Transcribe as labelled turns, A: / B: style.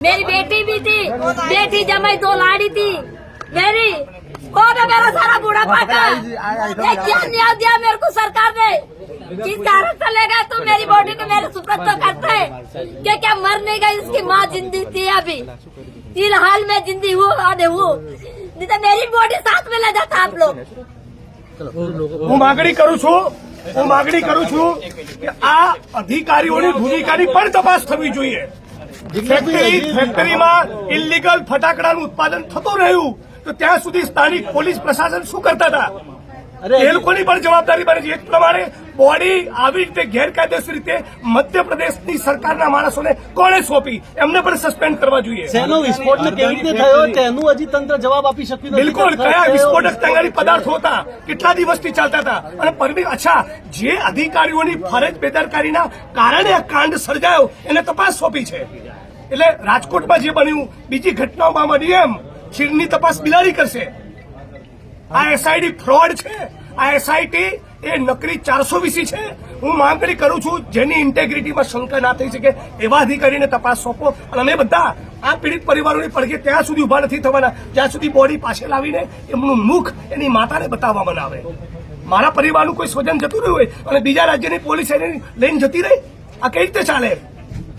A: मेरी बेटी भी थी बेटी जमाई दो लाड़ी थी मेरी वो तो मेरा सारा बूढ़ा पाका ये क्या न्याय दिया मेरे को सरकार ने किस कारण से ले गए तुम मेरी बॉडी को मेरे सुपुर्द तो करते क्या क्या मर नहीं गई उसकी माँ जिंदी थी अभी फिलहाल मैं जिंदी हूँ और हूँ नहीं तो मेरी बॉडी साथ में ले जाता आप लोग
B: હું માગણી કરું છું હું માગણી કરું છું કે આ અધિકારીઓની ભૂમિકાની પણ તપાસ થવી જોઈએ ફેક્ટરી ફેક્ટરીમાં ઇલીગલ ફટાકડાનું ઉત્પાદન થતું રહ્યું તો ત્યાં સુધી સ્થાનિક પોલીસ પ્રશાસન શું કરતા હતા? એ લોકોની પણ જવાબદારી બને છે. એક પ્રમાણે બોડી આવી રીતે ગેરકાયદેસર રીતે મધ્યપ્રદેશની સરકારના માણસોને કોણે સોંપી? એમને પણ સસ્પેન્ડ કરવા જોઈએ.
C: શેનો વિસ્ફોટ કેવી રીતે થયો? તેનું હજી તંત્ર જવાબ આપી શક્યું
B: બિલકુલ કયા વિસ્ફોટક તંગારી પદાર્થો હતા? કેટલા દિવસથી ચાલતા હતા? અને પરમી અચ્છા જે અધિકારીઓની ફરજ બેદરકારીના કારણે આ કાંડ સર્જાયો એને તપાસ સોંપી છે. એટલે રાજકોટમાં જે બન્યું, બીજી ઘટનાઓમાં બની એમ છીણની તપાસ બિલાડી કરશે. આ એસઆઈડી ફ્રોડ છે. આ એસઆઈટી એ નકરી ચારસો વીસી છે. હું માંગણી કરું છું, જેની ઇન્ટેગ્રિટીમાં શંકા ના થઈ શકે એવા અધિકારીને તપાસ સોંપો. અને અમે બધા આ પીડિત પરિવારોની પડઘે ત્યાં સુધી ઊભા નથી થવાના. જ્યાં સુધી બોડી પાસે લાવીને એમનું મુખ એની માતાને બતાવવામાં ના આવે મારા પરિવારનું કોઈ સ્વજન જતું રહ્યું હોય અને બીજા રાજ્યની પોલીસ એને લઈને જતી રહી? આ કઈ રીતે ચાલે?